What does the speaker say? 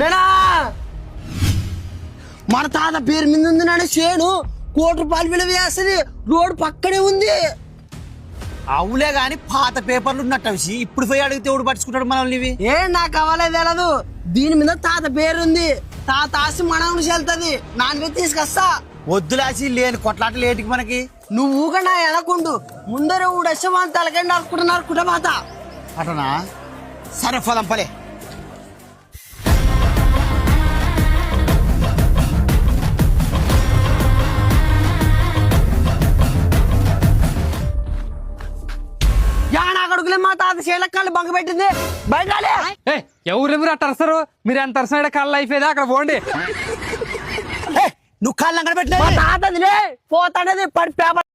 నేనా? మన తాత పేరు మీద ఉంది నాన్న చేను. కోటి రూపాయలు విలువ చేస్తుంది. రోడ్డు పక్కనే ఉంది. అవులే గాని పాత పేపర్లు ఉన్నట్టు విషి ఇప్పుడు పోయి అడిగితే ఎవడు పట్టించుకుంటాడు మనల్ని ఇవి? ఏ నాకు కావాలే తెలదు. దీని మీద తాత పేరుంది తాత ఆస్తి మనం వెళ్తుంది నాన్న తీసుకొస్తా. వద్దులాసి లేని కొట్లాట లేటికి మనకి? నువ్వు ఊగా నా వెనకుండు ముందర ఊడొచ్చే మన తలకండి కుటబాత అటనా? సరే పోదాం పలే. యానా కొడుకులే మా తాత చేలకాళ్ళు బంగ పెట్టింది. బయట మీరు ఎంత అరసిన కళ్ళ అయిపోయేది? అక్కడ పోండి. నువ్వు కాళ్ళు అక్కడ మా పెట్టినా తాతదిలే పడి పేపర్